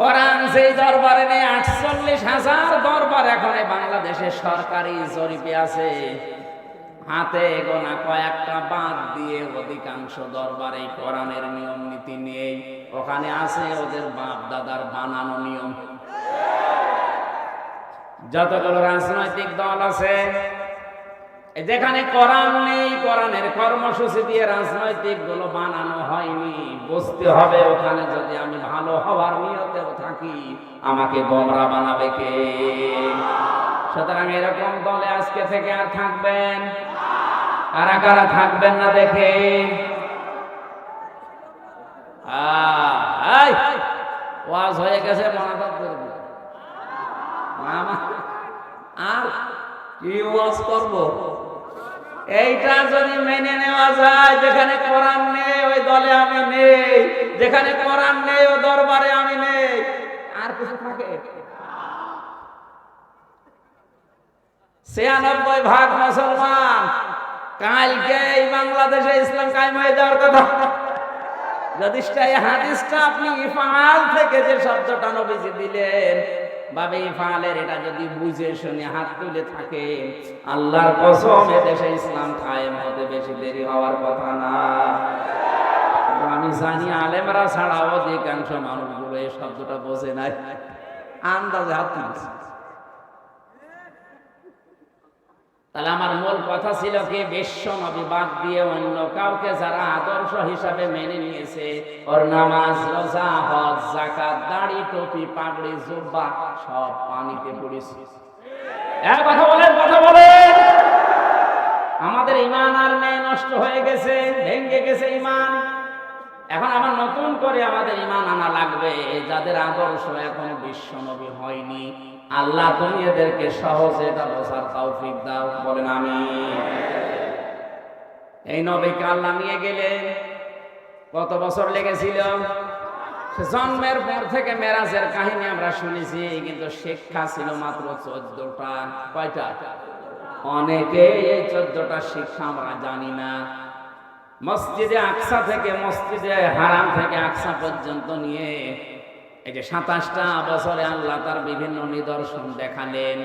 কোরআন সেই দরবারে নেই, আটচল্লিশ হাজার দরবার এখন বাংলাদেশের সরকারি জরিপে আছে। হাতে গোনা কয়েকটা বাদ দিয়ে অধিকাংশ দরবারে কোরআনের নিয়ম নীতি নেই ওখানে আছে ওদের বাপ দাদার বানানো নিয়ম। যতগুলো রাজনৈতিক দল আছে যেখানে কোরআন নেই, কোরআনের কর্মসূচি দিয়ে রাজনৈতিকগুলো বানানো হয়নি। বুঝতে হবে ওখানে যদি আমি ভালো হওয়ার নিয়তেও থাকি, আমাকে গোমরা বানাবে কে? সুতরাং এরকম দলে আজকে থেকে আর থাকবেন? কারা কারা থাকবেন না দেখে? ওয়াজ হয়ে গেছে মনাজাত করব আর কি ওয়াজ করব? এইটা যদি মেনে নেওয়া যায়, যেখানে কোরআন নেই, ওই দলে আমি নেই। যেখানে কোরআন নেই ওই দরবারে আমি নেই। আর কিছু থাকে? ছিয়ানব্বই ভাগ মুসলমান। কালকে এই বাংলাদেশে ইসলাম কায়েম হয়ে যাওয়ার কথা। যদি হাদিসটা আপনি ইফাল থেকে যে শব্দটা নবীজি দিলেন বাবে ফালের এটা যদি বুঝে শুনে হাত তুলে থাকে, আল্লাহর কসম দেশে ইসলাম কায়েম হতে বেশি দেরি হওয়ার কথা না। আমি জানি আলেমরা ছাড়া অধিকাংশ মানুষগুলো এই শব্দটা বোঝে নাই। আন্দাজে হাত তুলছে। তাহলে আমার মূল কথা ছিল কি, বিশ্ব নবী বাদ দিয়ে অন্য কাউকে যারা আদর্শ হিসাবে মেনে নিয়েছে, ওর নামাজ, রোজা, হজ জাকাত দাড়ি, টুপি, পাগড়ি, জুব্বা, সব পানিতে পড়েছে। এক কথা বলেন কথা বলেন। আমাদের ইমান আর নেই নষ্ট হয়ে গেছে, ভেঙে গেছে ইমান এখন আবার নতুন করে আমাদের ইমান আনা লাগবে, যাদের আদর্শ এখন বিশ্ব নবী হয়নি। আল্লাহ তুমি এদেরকে সহজে এটা বোঝার তৌফিক দাও। বলেন আমি এই নবীকে আল্লাহ নিয়ে গেলেন। কত বছর লেগেছিল? জন্মের পর থেকে মেরাজের কাহিনী আমরা শুনেছি, কিন্তু শিক্ষা ছিল মাত্র চোদ্দটা। কয়টা? অনেকে এই চোদ্দটা শিক্ষা আমরা জানি না। মসজিদে আকসা থেকে মসজিদে হারাম থেকে আকসা পর্যন্ত নিয়ে এই যে সাতাশটা বছরে আল্লাহ তার বিভিন্ন নিদর্শন দেখালেন।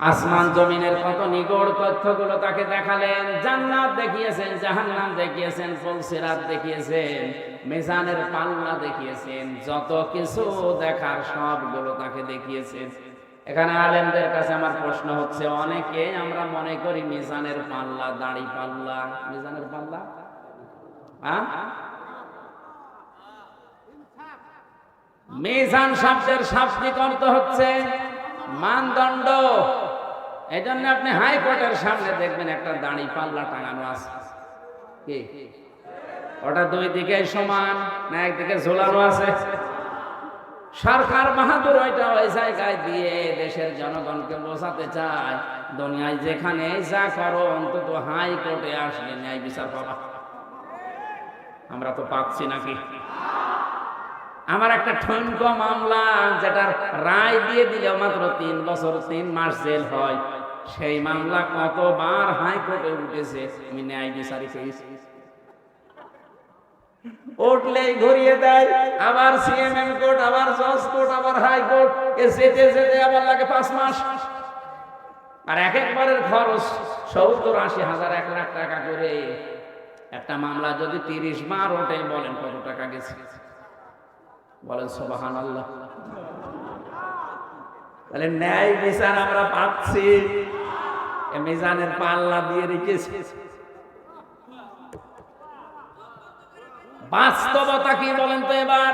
আসমান জমিনের কত নিগড় তথ্যগুলো তাকে দেখালেন, জান্নাত দেখিয়েছেন, জাহান্নাম দেখিয়েছেন, ফুলসিরাত দেখিয়েছেন, মিজানের পাল্লা দেখিয়েছেন, যত কিছু দেখার সবগুলো তাকে দেখিয়েছেন। এখানে আলেমদের কাছে আমার প্রশ্ন হচ্ছে, অনেকে আমরা মনে করি মিজানের পাল্লা দাড়ি পাল্লা। মিজানের পাল্লা? হ্যাঁ? মিজান শব্দের শাব্দিক অর্থ হচ্ছে। মানদণ্ড। এই জন্য আপনি হাইকোর্টের সামনে দেখবেন একটা দাড়ি পাল্লা টাঙানো আছে। কি? ওটা দুই দিকে সমান, না একদিকে ঝোলানো আছে। সরকার বাহাদুর ওইটা ওই জায়গায় দিয়ে দেশের জনগণকে বোঝাতে চায়, দুনিয়ায় যেখানে যা করো, অন্তত হাইকোর্টে আসলে ন্যায় বিচার পাবা। আমরা তো পাচ্ছি নাকি? আমার একটা ঠনক মামলা যেটার রায় দিয়ে দিলে মাত্র তিন বছর, তিন মাস জেল হয়। সেই মামলা কতবার হাইকোর্টে উঠেছে, আমি ন্যায় বিচারি উঠলেই ঘুরিয়ে দেয়, আবার সিএমএম কোর্ট, আবার জজ কোর্ট, আবার হাইকোর্ট, এ যেতে যেতে আবার লাগে পাঁচ মাস। আর এক একবারের খরচ সত্তর আশি হাজার, এক লাখ টাকা করে। একটা মামলা যদি তিরিশ বার ওঠে, বলেন কত টাকা গেছে? বলেন সোবাহান আল্লাহ তাহলে ন্যায় বিচার আমরা পাচ্ছি। মিজানের পাল্লা দিয়ে রেখেছি। বাস্তবতা কি বলেন তো এবার?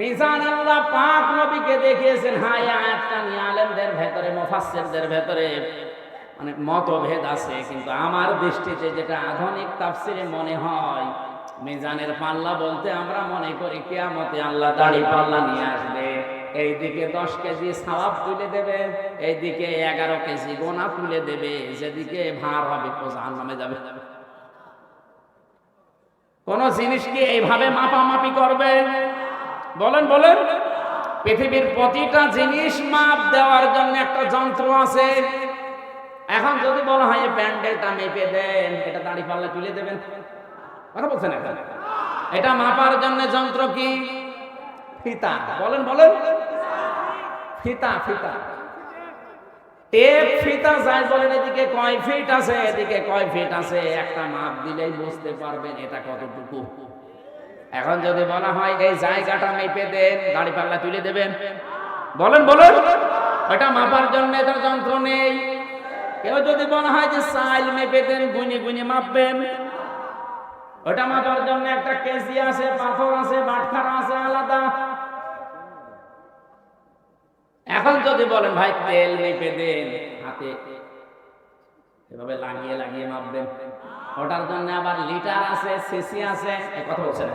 মিজান আল্লাহ পাক নবীকে দেখিয়েছেন হাই আয়াতটা নিয়ে আলেমদের ভেতরে, মুফাসসিরদের ভেতরে মানে মতভেদ আছে, কিন্তু আমার দৃষ্টিতে যেটা আধুনিক তাফসিরে মনে হয় মিজানের পাল্লা বলতে আমরা মনে করি কিয়ামতে আল্লাহ দাড়ি পাল্লা নিয়ে আসবে। এইদিকে দশ কেজি সাওয়াব তুলে দেবে, এইদিকে এগারো কেজি গোনা তুলে দেবে, যেদিকে ভার হবে জাহান নামে যাবে। কোন জিনিস কি এইভাবে মাপামাপি করবে? বলেন বলেন। পৃথিবীর প্রতিটা জিনিস মাপ দেওয়ার জন্য একটা যন্ত্র আছে। এখন যদি বলা হয় প্যান্ডেলটা মেপে দেন, এটা দাড়ি পাল্লা তুলে দেবেন। কথা বলছেন এখন? এটা মাপার জন্য যন্ত্র কি? ফিতা। বলেন বলেন। ফিতা ফিতা। টেপ ফিতা যাই বলেন, এদিকে কয় ফিট আছে, এদিকে কয় ফিট আছে, একটা মাপ দিলেই বুঝতে পারবেন এটা কতটুকু। এখন যদি বলা হয় এই জায়গাটা মেপে দেন গাড়ি পাল্লা তুলে দেবেন। বলেন বলেন। ওটা মাপার জন্য এটার যন্ত্র নেই। কেউ যদি বলা হয় যে সাইল মেপে দেন, গুনে গুনে মাপবেন। ওটা মাপার জন্য একটা কেসি আছে, পাথর আছে, বাটখারা আছে, আলাদা। এখন যদি বলেন, ভাই, তেল মেপে দেন হাতে। এভাবে লাগিয়ে লাগিয়ে মাপবেন। ওটার জন্য আবার লিটার আছে, সিসি আছে। কথা বলছেন?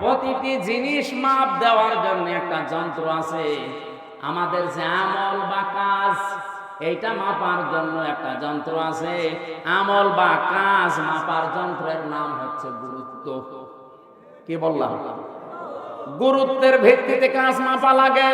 প্রতিটি জিনিস মাপ দেওয়ার জন্য একটা যন্ত্র আছে। আমাদের যে আমল বা কাজ এইটা মাপার জন্য একটা যন্ত্র আছে। আমল বা কাজ মাপার যন্ত্রের নাম হচ্ছে গুরুত্ব। কি বললাম? গুরুত্বের ভিত্তিতে কাজ মাপা লাগে।